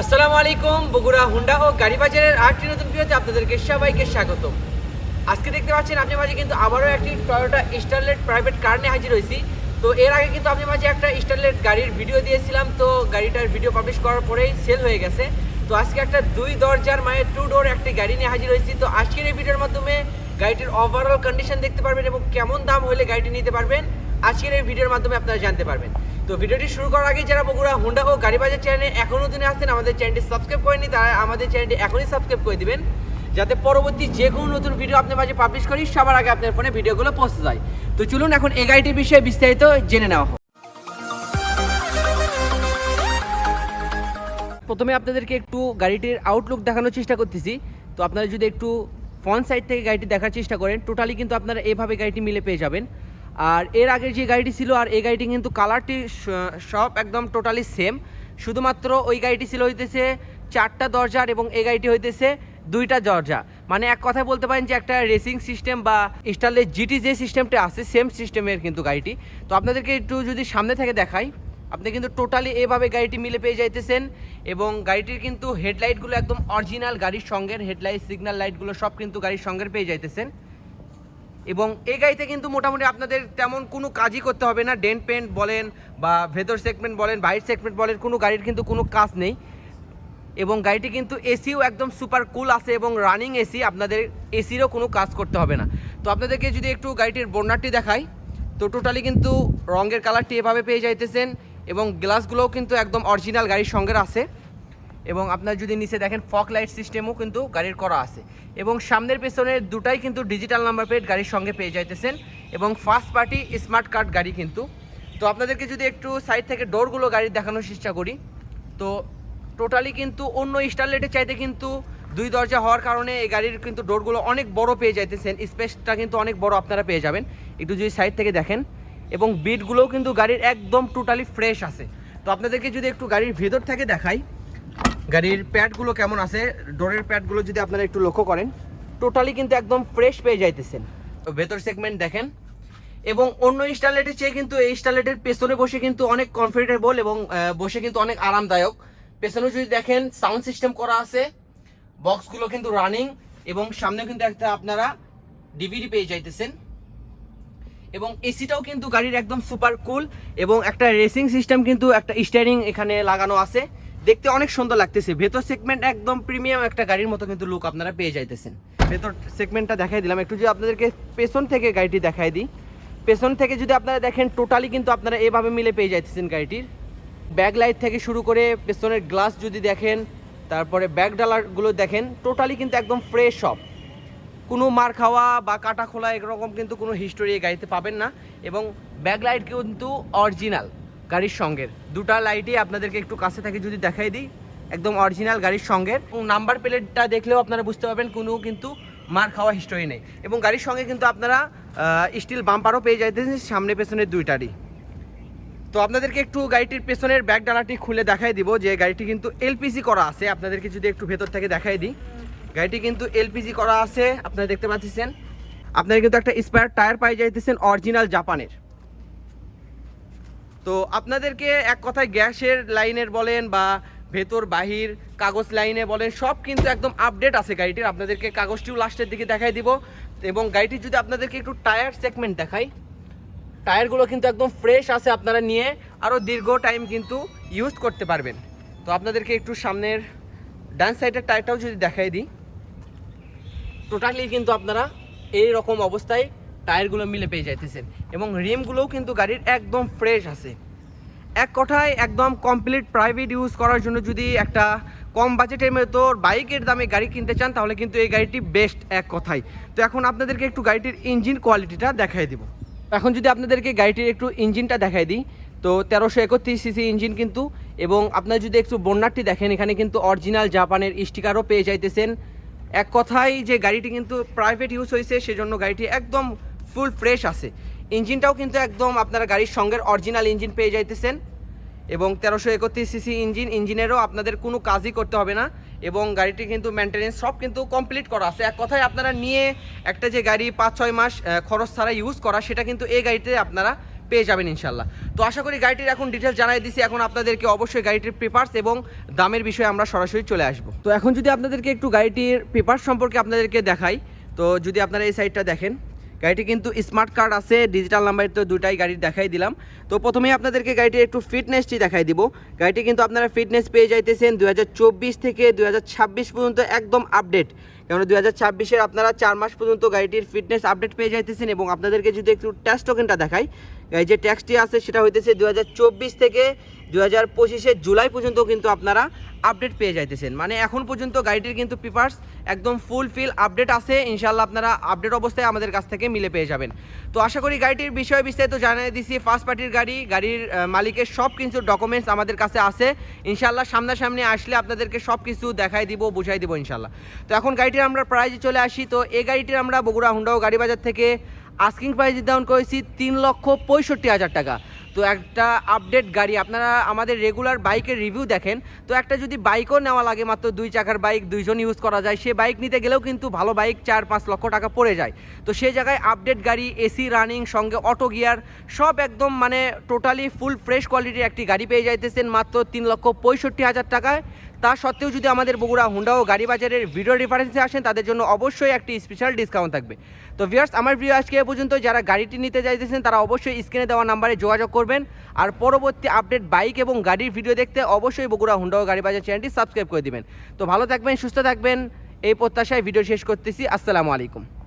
আসসালামু আলাইকুম, বগুড়া, হুন্ডা ও গাড়ি বাজারের আরেকটি নতুন ভিডিওতে আপনাদেরকে সবাইকে স্বাগত আজকে দেখতে পাচ্ছেন আপনি মাঝে কিন্তু আবারও একটি টয়োটা স্টারলেট প্রাইভেট কার নিয়ে হাজির হয়েছি। তো এর আগে কিন্তু আপনি মাঝে একটা স্টারলেট গাড়ির ভিডিও দিয়েছিলাম, তো গাড়িটার ভিডিও পাবলিশ করার পরেই সেল হয়ে গেছে। তো আজকে একটা দুই দরজার মায়ের টু ডোর একটি গাড়ি নিয়ে হাজির হয়েছি। তো আজকের এই ভিডিওর মাধ্যমে গাড়িটির ওভারঅল কন্ডিশন দেখতে পারবেন এবং কেমন দাম হলে গাড়িটি নিতে পারবেন, আজকের এই ভিডিওর মাধ্যমে আপনারা জানতে পারবেন। তো ভিডিওটি শুরু করার আগে যারা বগুড়া, হুন্ডা ও গাড়ি বাজার চ্যানেলে এখনও নতুন আসছেন, আমাদের চ্যানেলটি সাবস্ক্রাইব করেনি তারা আমাদের চ্যানেলটি এখনই সাবস্ক্রাইব করে দিবেন, যাতে পরবর্তী যে কোনো নতুন ভিডিও আপনার মাঝে পাবলিশ করি, সবার আগে আপনার ফোনে ভিডিওগুলো পৌঁছে যায়। তো চলুন এখন এই গাড়িটির বিষয়ে বিস্তারিত জেনে নেওয়া হোক। প্রথমে আপনাদেরকে একটু গাড়িটির আউটলুক দেখানোর চেষ্টা করতেছি। তো আপনারা যদি একটু ফ্রন্ট সাইড থেকে গাড়িটি দেখার চেষ্টা করেন টোটালি কিন্তু আপনারা এভাবে গাড়িটি মিলে পেয়ে যাবেন। আর এর আগের যে গাড়িটি ছিল আর এই গাড়িটি কিন্তু কালারটি সব একদম টোটালি সেম শুধুমাত্র ওই গাড়িটি ছিল হইতেছে চারটা দরজার এবং এই গাড়িটি হইতেছে দুইটা দরজা। মানে এক কথায় বলতে পারেন যে একটা রেসিং সিস্টেম বা স্টারলের জিটি যে সিস্টেমটা আছে সেম সিস্টেমের কিন্তু গাড়িটি। তো আপনাদেরকে একটু যদি সামনে থেকে দেখাই, আপনি কিন্তু টোটালি এভাবে গাড়িটি মিলে পেয়ে যাইতেছেন এবং গাড়িটির কিন্তু হেডলাইটগুলো একদম অরিজিনাল গাড়ির সঙ্গে হেডলাইট সিগন্যাল লাইটগুলো সব কিন্তু গাড়ির সঙ্গে পেয়ে যাইতেছেন। এবং এই গাড়িতে কিন্তু মোটামুটি আপনাদের তেমন কোনো কাজই করতে হবে না। ডেন্ট পেন্ট বলেন বা ভেতর সেগমেন্ট বলেন বাইর সেগমেন্ট বলেন, কোনো গাড়ির কিন্তু কোনো কাজ নেই। এবং গাড়িটি কিন্তু এসিও একদম সুপার কুল আছে এবং রানিং এসি, আপনাদের এসিরও কোনো কাজ করতে হবে না। তো আপনাদেরকে যদি একটু গাড়িটির বর্ণারটি দেখাই, তো টোটালি কিন্তু রঙের কালারটি এভাবে পেয়ে যাইতেছেন এবং গ্লাসগুলোও কিন্তু একদম অরিজিনাল গাড়ির সঙ্গে আছে। এবং আপনার যদি নিচে দেখেন ফক লাইট সিস্টেমও কিন্তু গাড়ির করা আছে। এবং সামনের পেছনের দুটাই কিন্তু ডিজিটাল নাম্বার প্লেট গাড়ির সঙ্গে পেয়ে যাইতেছেন এবং ফার্স্ট পার্টি স্মার্ট কার্ড গাড়ি কিন্তু। তো আপনাদেরকে যদি একটু সাইড থেকে ডোরগুলো গাড়ির দেখানোর চেষ্টা করি, তো টোটালি কিন্তু অন্য স্টারলেটের চাইতে কিন্তু দুই দরজা হওয়ার কারণে এই গাড়ির কিন্তু ডোরগুলো অনেক বড় পেয়ে যাইতেছেন। স্পেসটা কিন্তু অনেক বড় আপনারা পেয়ে যাবেন। একটু যদি সাইড থেকে দেখেন, এবং বিটগুলোও কিন্তু গাড়ির একদম টোটালি ফ্রেশ আছে। তো আপনাদেরকে যদি একটু গাড়ির ভেতর থেকে দেখাই গাড়ির প্যাডগুলো কেমন আছে? ডোরের প্যাডগুলো যদি আপনারা একটু লক্ষ্য করেন, টোটালি কিন্তু একদম ফ্রেশ পেয়ে যাইতেছেন। ভেতর সেগমেন্ট দেখেন। এবং অন্য স্টারলেটের চেয়ে কিন্তু এই স্টারলেটের পেছনে বসে কিন্তু অনেক কমফোর্টেবল এবং বসে কিন্তু অনেক আরামদায়ক। পেছনে যদি দেখেন সাউন্ড সিস্টেম করা আছে। বক্সগুলো কিন্তু রানিং এবং সামনে কিন্তু একটা আপনারা ডিভিডি পেয়ে যাইতেছেন। এবং এসিটাও কিন্তু গাড়ির একদম সুপার কুল এবং একটা রেসিং সিস্টেম কিন্তু একটা স্টিয়ারিং এখানে লাগানো আছে। দেখতে অনেক সুন্দর লাগতেছে। ভেতর সেগমেন্ট একদম প্রিমিয়াম একটা গাড়ির মতো কিন্তু লুক আপনারা পেয়ে যাইতেছেন। ভেতর সেগমেন্টটা দেখাই দিলাম। একটু যদি আপনাদেরকে পেছন থেকে গাড়িটি দেখাই দিই। পেছন থেকে যদি আপনারা দেখেন টোটালি কিন্তু আপনারা এভাবে মিলে পেয়ে যাইতেছেন গাড়িটির। ব্যাক লাইট থেকে শুরু করে পেছনের গ্লাস যদি দেখেন, তারপরে ব্যাক ডালারগুলো দেখেন টোটালি কিন্তু একদম ফ্রেশ সব। কোনো মার খাওয়া বা কাটা খোলা এরকম কিন্তু কোনো হিস্টোরি গাড়িতে পাবেন না। এবং ব্যাক লাইট কিন্তু অরিজিনাল গাড়ির সঙ্গের। দুটা লাইটই আপনাদেরকে একটু কাছে থেকে যদি দেখাই দিই। একদম অরিজিনাল গাড়ির সঙ্গের। নাম্বার প্লেটটা দেখলেও আপনারা বুঝতে পারবেন, কোনো কিন্তু মার খাওয়া হিস্টোরি নেই। এবং গাড়ির সঙ্গে কিন্তু আপনারা স্টিল বাম্পারও পেয়ে যাইতেছেন সামনে পেছনের দুইটারই। তো আপনাদেরকে একটু গাড়িটির পেছনের ব্যাক ডালাটি খুলে দেখাই দিব যে গাড়িটি কিন্তু এলপিজি করা আছে। আপনাদেরকে যদি একটু ভেতর থেকে দেখাই দিই। গাড়িটি কিন্তু এলপিজি করা আছে, আপনারা দেখতে পাচ্ছেন। আপনারা কিন্তু একটা স্পেয়ার টায়ার পাই যাইতেছেন অরিজিনাল জাপানের তো আপনাদেরকে এক কথায় গ্যাসের লাইনের বলেন বা ভেতর, বাহির, কাগজ লাইনে বলেন, সব কিন্তু একদম আপডেট আছে গাড়িটির। আপনাদেরকে কাগজটিও লাস্টের দিকে দেখাই দিব। এবং গাড়িটির যদি আপনাদেরকে একটু টায়ার সেগমেন্ট দেখাই, টায়ারগুলো কিন্তু একদম ফ্রেশ আছে আপনারা নিয়ে আরও দীর্ঘ টাইম কিন্তু ইউজ করতে পারবেন। তো আপনাদেরকে একটু সামনের ডান সাইডের টায়ারটাও যদি দেখাই দিই টোটালি কিন্তু আপনারা এই রকম অবস্থায় টায়ারগুলো মিলে পেয়ে যাইতেছেন। এবং রিমগুলোও কিন্তু গাড়ির একদম ফ্রেশ আছে। এক কথায় একদম কমপ্লিট প্রাইভেট ইউজ করার জন্য যদি একটা কম বাজেটের মতো বাইকের দামে গাড়ি কিনতে চান, তাহলে কিন্তু এই গাড়িটি বেস্ট এক কথায়। তো এখন আপনাদেরকে একটু গাড়িটির ইঞ্জিন কোয়ালিটিটা দেখাই দিব। এখন যদি আপনাদেরকে গাড়িটির একটু ইঞ্জিনটা দেখাই দিই, তো তেরোশো একত্রিশ সিসি ইঞ্জিন কিন্তু, এবং আপনারা যদি একটু বন্যারটি দেখেন, এখানে কিন্তু অরিজিনাল জাপানের স্টিকারও পেয়ে যাইতেছেন। এক কথায় যে গাড়িটি কিন্তু প্রাইভেট ইউজ হয়েছে সেজন্য গাড়িটি একদম ফুল ফ্রেশ আছে। ইঞ্জিনটাও কিন্তু একদম আপনারা গাড়ির সঙ্গে অরিজিনাল ইঞ্জিন পেয়ে যাইতেছেন এবং তেরোশো একত্রিশ সিসি ইঞ্জিন ইঞ্জিনেরও আপনাদের কোনো কাজই করতে হবে না এবং গাড়িটি কিন্তু মেনটেনেন্স সব কিন্তু কমপ্লিট করা আছে। এক কথায় আপনারা নিয়ে একটা যে গাড়ি পাঁচ ছয় মাস খরচ ছাড়া ইউজ করা, সেটা কিন্তু এই গাড়িতে আপনারা পেয়ে যাবেন ইনশাল্লাহ তো আশা করি গাড়িটির এখন ডিটেলস জানাই দিছি। এখন আপনাদেরকে অবশ্যই গাড়িটির পেপার্স এবং দামের বিষয়ে আমরা সরাসরি চলে আসব। তো এখন যদি আপনাদেরকে একটু গাড়িটির পেপার্স সম্পর্কে আপনাদেরকে দেখাই, তো যদি আপনারা এই সাইডটা দেখেন গাড়িটি কিন্তু স্মার্ট কার্ড আছে ডিজিটাল নাম্বার তো দুটাই গাড়ি দেখাই দিলাম। তো প্রথমেই আপনাদেরকে গাড়িটির একটু ফিটনেসটি দেখাই দিব। গাড়িটি কিন্তু আপনারা ফিটনেস পেয়ে যাইতেছেন দু হাজার চব্বিশ থেকে দু হাজার ছাব্বিশ পর্যন্ত একদম আপডেট কারণ দু হাজার ছাব্বিশের আপনারা চার মাস পর্যন্ত গাড়িটির ফিটনেস আপডেট পেয়ে যাইতেছেন এবং আপনাদেরকে যদি একটু ট্যাক্স টোকেনটা দেখাই, এই যে ট্যাক্সটি আছে সেটা হইতেছে দু হাজার চব্বিশ থেকে দু হাজার পঁচিশের জুলাই পর্যন্ত কিন্তু আপনারা আপডেট পেয়ে যাইতেছেন। মানে এখন পর্যন্ত গাড়িটির কিন্তু পেপার্স একদম ফুল ফিল আপডেট আছে। ইনশাল্লাহ আপনারা আপডেট অবস্থায় আমাদের কাছ থেকে মিলে পেয়ে যাবেন। তো আশা করি গাড়িটির বিষয়ে বিস্তারিত জানিয়ে দিছি। ফার্স্ট পার্টির গাড়ি, গাড়ির মালিকের সব কিছু ডকুমেন্টস আমাদের কাছে আছে। ইনশাল্লাহ সামনাসামনি আসলে আপনাদেরকে সব কিছু দেখাই দিব, বুঝাই দিব ইনশাল্লাহ তো এখন গাড়িটির আমরা প্রাইজে চলে আসি। তো এই গাড়িটির আমরা বগুড়া হুন্ডাও গাড়ি বাজার থেকে আস্কিং প্রাইজ ডাউন করেছি তিন লক্ষ পঁয়ষট্টি হাজার টাকা। তো একটা আপডেট গাড়ি, আপনারা আমাদের রেগুলার বাইকের রিভিউ দেখেন, তো একটা যদি বাইকও নেওয়া লাগে মাত্র দুই চাকার বাইক দুইজন ইউজ করা যায়, সে বাইক নিতে গেলেও কিন্তু ভালো বাইক চার পাঁচ লক্ষ টাকা পড়ে যায়। তো সেই জায়গায় আপডেট গাড়ি এসি রানিং সঙ্গে অটো গিয়ার সব একদম মানে টোটালি ফুল ফ্রেশ কোয়ালিটির একটি গাড়ি পেয়ে যাইতেছেন মাত্র তিন লক্ষ পঁয়ষট্টি হাজার টাকায়। তা সত্ত্বেও যদি আমাদের বগুড়া হুন্ডা ও গাড়ি বাজারের ভিডিও রেফারেন্সে আসেন, তাদের জন্য অবশ্যই একটি স্পেশাল ডিসকাউন্ট থাকবে। তো ভিউয়ার্স আমার ভিডিও আজকে পর্যন্ত, যারা গাড়িটি নিতে চাইতেছেন তারা অবশ্যই স্ক্রিনে দেওয়া নাম্বারে যোগাযোগ করবেন। আর পরবর্তী আপডেট বাইক এবং গাড়ির ভিডিও দেখতে অবশ্যই বগুড়া হুন্ডা গাড়ি বাজার চ্যানেলটি সাবস্ক্রাইব করে দিবেন। তো ভালো থাকবেন, সুস্থ থাকবেন, এই প্রত্যাশায় ভিডিও শেষ করতেছি। আসসালামু আলাইকুম।